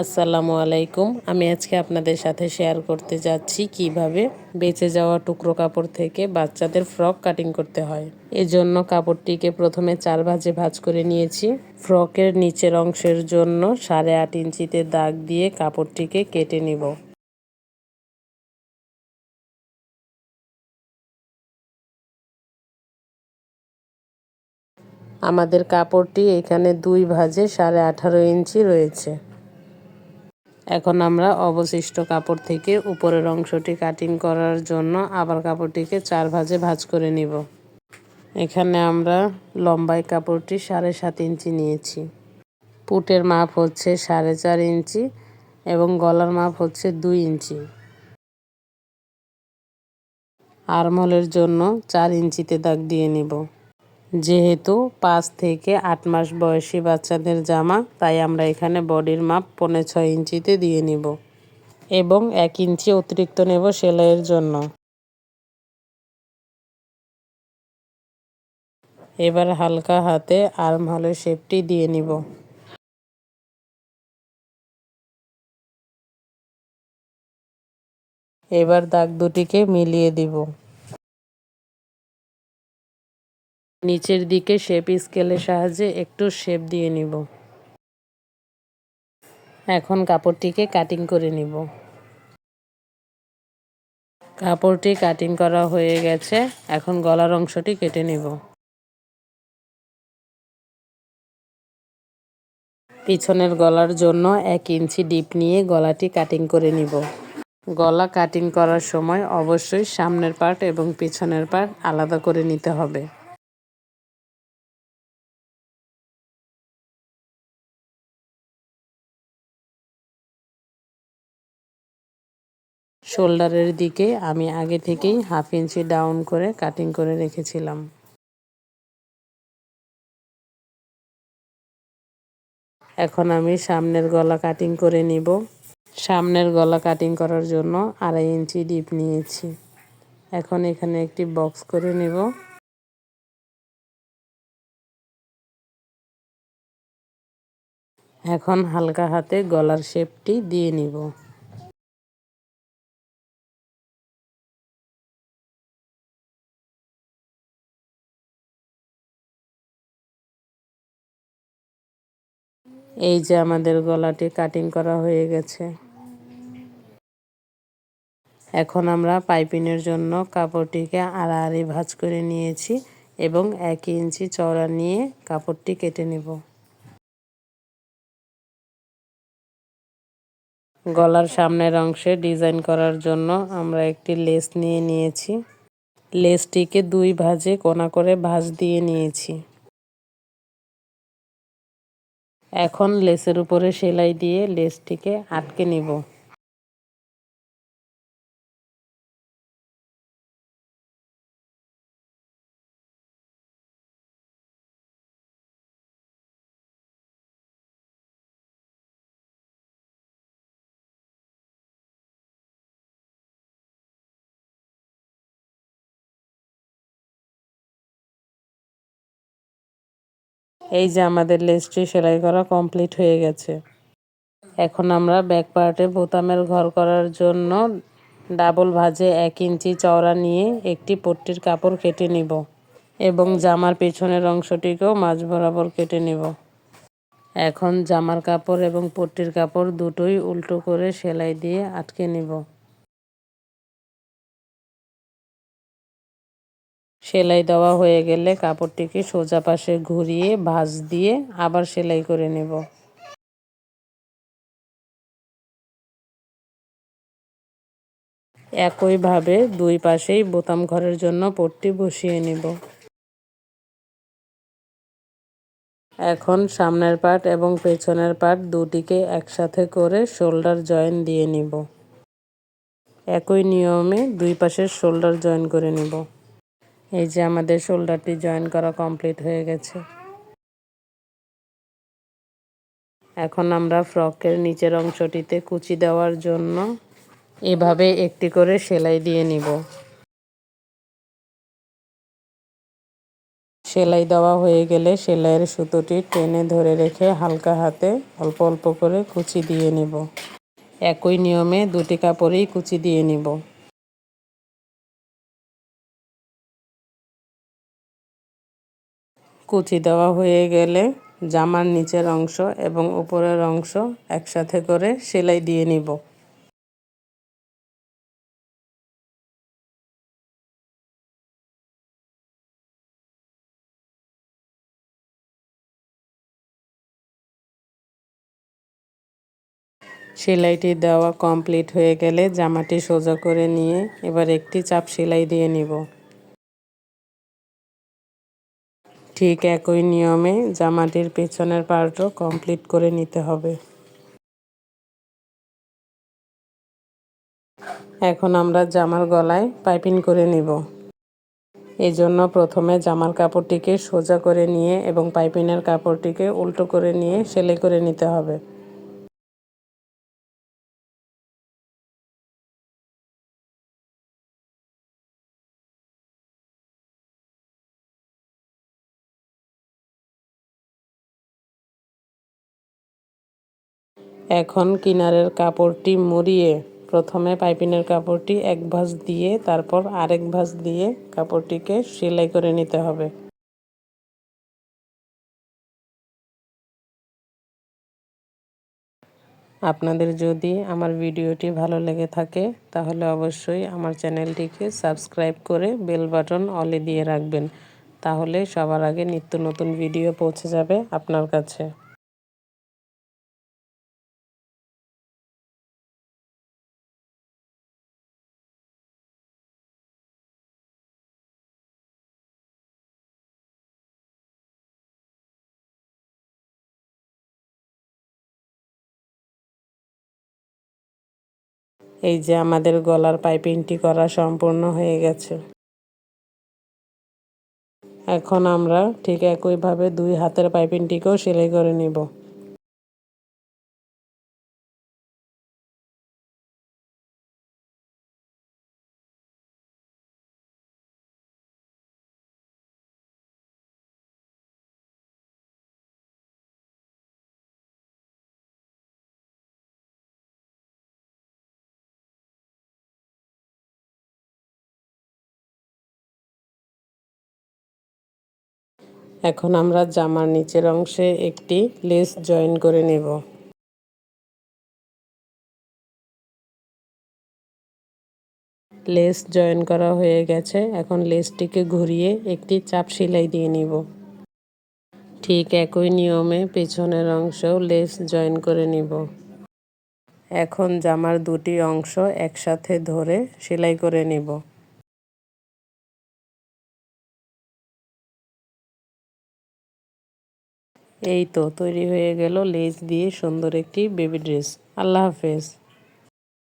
আসসালামু আলাইকুম। আমি আজকে আপনাদের সাথে শেয়ার করতে যাচ্ছি কীভাবে বেঁচে যাওয়া টুকরো কাপড় থেকে বাচ্চাদের ফ্রক কাটিং করতে হয়। এজন্য কাপড়টিকে প্রথমে চার ভাজে ভাজ করে নিয়েছি। ফ্রকের নিচের অংশের জন্য সাড়ে আট ইঞ্চিতে দাগ দিয়ে কাপড়টিকে কেটে নিব। আমাদের কাপড়টি এখানে দুই ভাজে সাড়ে আঠারো ইঞ্চি রয়েছে। এখন আমরা অবশিষ্ট কাপড় থেকে উপরের অংশটি কাটিং করার জন্য আবার কাপড়টিকে চার ভাজে ভাজ করে নিব। এখানে আমরা লম্বাই কাপড়টি সাড়ে সাত ইঞ্চি নিয়েছি। পুটের মাপ হচ্ছে সাড়ে চার ইঞ্চি এবং গলার মাপ হচ্ছে দুই ইঞ্চি। আরমহলের জন্য চার ইঞ্চিতে দাগ দিয়ে নিব। যেহেতু পাঁচ থেকে আট মাস বয়সী বাচ্চাদের জামা, তাই আমরা এখানে বডির মাপ পৌনে ছয় ইঞ্চিতে দিয়ে নিব এবং এক ইঞ্চি অতিরিক্ত নেব সেলাইয়ের জন্য। এবার হালকা হাতে আর্ম হলের শেপটি দিয়ে নিব। এবার দাগ দুটিকে মিলিয়ে দিব। নিচের দিকে শেপ স্কেলের সাহায্যে একটু শেপ দিয়ে নিব। এখন কাপড়টিকে কাটিং করে নিব। কাপড়টি কাটিং করা হয়ে গেছে। এখন গলার অংশটি কেটে নিব। পিছনের গলার জন্য এক ইঞ্চি ডিপ নিয়ে গলাটি কাটিং করে নিব। গলা কাটিং করার সময় অবশ্যই সামনের পার্ট এবং পিছনের পার্ট আলাদা করে নিতে হবে। শোল্ডারের দিকে আমি আগে থেকেই হাফ ইঞ্চি ডাউন করে কাটিং করে রেখেছিলাম। এখন আমি সামনের গলা কাটিং করে নিব। সামনের গলা কাটিং করার জন্য আড়াই ইঞ্চি ডিপ নিয়েছি। এখন এখানে একটি বক্স করে নেব। এখন হালকা হাতে গলার শেপটি দিয়ে নিব। এই যে আমাদের গলাটি কাটিং করা হয়ে গেছে। এখন আমরা পাইপিনের জন্য কাপড়টিকে আড়াআড়ি ভাঁজ করে নিয়েছি এবং এক ইঞ্চি চওড়া নিয়ে কাপড়টি কেটে নেব। গলার সামনের অংশে ডিজাইন করার জন্য আমরা একটি লেস নিয়ে নিয়েছি। লেসটিকে দুই ভাজে কোনা করে ভাঁজ দিয়ে নিয়েছি। এখন লেসের উপরে সেলাই দিয়ে লেসটিকে আটকে নিব। এই যে আমাদের লেসটি সেলাই করা কমপ্লিট হয়ে গেছে। এখন আমরা ব্যাক পার্টে বোতামের ঘর করার জন্য ডাবল ভাজে এক ইঞ্চি চওড়া নিয়ে একটি পট্টির কাপড় কেটে নিব এবং জামার পেছনের অংশটিকেও মাঝ বরাবর কেটে নিব। এখন জামার কাপড় এবং পট্টির কাপড় দুটোই উল্টো করে সেলাই দিয়ে আটকে নিব। সেলাই দেওয়া হয়ে গেলে কাপড়টিকে সোজা পাশে ঘুরিয়ে ভাঁজ দিয়ে আবার সেলাই করে নেব। একইভাবে দুই পাশেই বোতাম ঘরের জন্য পট্টি বসিয়ে নেব। এখন সামনের পার্ট এবং পেছনের পার্ট দুটিকে একসাথে করে শোল্ডার জয়েন দিয়ে নিব। একই নিয়মে দুই পাশের শোল্ডার জয়েন করে নিব। এই যে আমাদের শোল্ডারটি জয়েন করা কমপ্লিট হয়ে গেছে। এখন আমরা ফ্রকের নিচের অংশটিতে কুচি দেওয়ার জন্য এভাবে একটি করে সেলাই দিয়ে নিব। সেলাই দেওয়া হয়ে গেলে সেলাইয়ের সুতোটি টেনে ধরে রেখে হালকা হাতে অল্প অল্প করে কুচি দিয়ে নিব। একই নিয়মে দুটি কাপড়েই কুচি দিয়ে নিব। কুচি দেওয়া হয়ে গেলে জামার নিচের অংশ এবং উপরের অংশ একসাথে করে সেলাই দিয়ে নিব। সেলাইটি দেওয়া কমপ্লিট হয়ে গেলে জামাটি সোজা করে নিয়ে এবার একটি চাপ সেলাই দিয়ে নিব। ঠিক একই নিয়মে জামাটির পেছনের পার্টও কমপ্লিট করে নিতে হবে। এখন আমরা জামার গলায় পাইপিং করে নিব। জন্য প্রথমে জামার কাপড়টিকে সোজা করে নিয়ে এবং পাইপিনের কাপড়টিকে উল্টো করে নিয়ে সেলাই করে নিতে হবে। এখন কিনারের কাপড়টি মুড়িয়ে প্রথমে পাইপিনের কাপড়টি এক ভাঁজ দিয়ে, তারপর আরেক ভাঁজ দিয়ে কাপড়টিকে সেলাই করে নিতে হবে। আপনাদের যদি আমার ভিডিওটি ভালো লেগে থাকে, তাহলে অবশ্যই আমার চ্যানেলটিকে সাবস্ক্রাইব করে বেল বাটন অলে দিয়ে রাখবেন। তাহলে সবার আগে নিত্য নতুন ভিডিও পৌঁছে যাবে আপনার কাছে। এই যে আমাদের গলার পাইপিংটি করা সম্পূর্ণ হয়ে গেছে। এখন আমরা ঠিক একইভাবে দুই হাতের পাইপিংটিকেও সেলাই করে নিব। এখন আমরা জামার নিচের অংশে একটি লেস জয়েন করে নেব। লেস জয়েন করা হয়ে গেছে। এখন লেসটিকে ঘুরিয়ে একটি চাপ সেলাই দিয়ে নিব। ঠিক একই নিয়মে পেছনের অংশেও লেস জয়েন করে নিব। এখন জামার দুটি অংশ একসাথে ধরে সেলাই করে নিব। এই তো তৈরি হয়ে গেল লেস দিয়ে সুন্দর একটি বেবি ড্রেস। আল্লাহ হাফেজ।